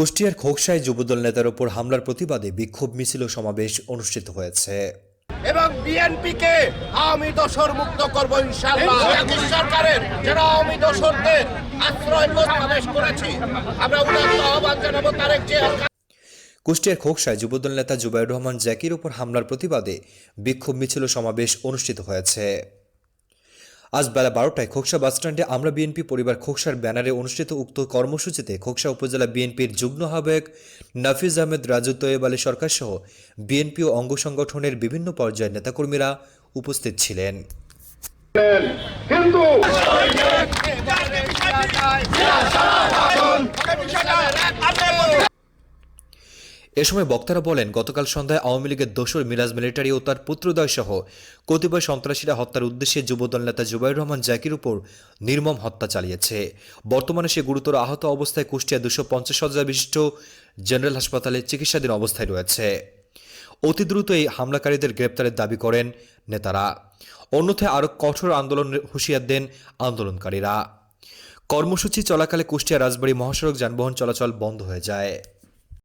কুষ্টিয়ার খোকসায় যুবদল নেতার উপর হামলার প্রতিবাদে বিক্ষোভ মিছিল সমাবেশ অনুষ্ঠিত হয়েছে। এবং বিএনপি কে আওয়ামী দোষর মুক্ত করব ইনশাআল্লাহ। সরকারের যারা আওয়ামী দোষরদের আশ্রয় প্রস্তাবেশ করেছি আমরা উদাত্ত আহ্বান জানাব তারেক জিয়া। কুষ্টিয়ার খোকসায় যুবদল নেতা জুবাইর রহমান জ্যাকির উপর হামলার প্রতিবাদে বিক্ষোভ মিছিল সমাবেশ অনুষ্ঠিত হয়েছে। আজ বেলা বারোটায় খোকসা বাসস্ট্যান্ডে আমরা বিএনপি পরিবার খোকসার ব্যানারে অনুষ্ঠিত উক্ত কর্মসূচিতে খোকসা উপজেলা বিএনপির যুগ্ম আহ্বায়ক নাফিজ আহমেদ রাজু তৈয়ব আলী সরকার সহ বিএনপি ও অঙ্গ সংগঠনের বিভিন্ন পর্যায়ের নেতাকর্মীরা উপস্থিত ছিলেন। এ সময় বক্তারা বলেন, গতকাল সন্ধ্যায় আওয়ামী লীগের দোসর মিরাজ মিলিটারি ও তার পুত্রদয় সহ কতিপয় সন্ত্রাসীরা হত্যার উদ্দেশ্যে যুবদল নেতা জুবাইর রহমান জাকির উপর নির্মম হত্যা চালিয়েছে। বর্তমানে সে গুরুতর আহত অবস্থায় কুষ্টিয়া দুশো পঞ্চাশ হাজার বিশিষ্ট জেনারেল হাসপাতালে চিকিৎসাধীন অবস্থায় রয়েছে। অতি দ্রুত এই হামলাকারীদের গ্রেপ্তারের দাবি করেন নেতারা। অন্যথায় আরও কঠোর আন্দোলনের হুঁশিয়ার দেন আন্দোলনকারীরা। কর্মসূচি চলাকালে কুষ্টিয়া রাজবাড়ী মহাসড়ক যানবাহন চলাচল বন্ধ হয়ে যায়।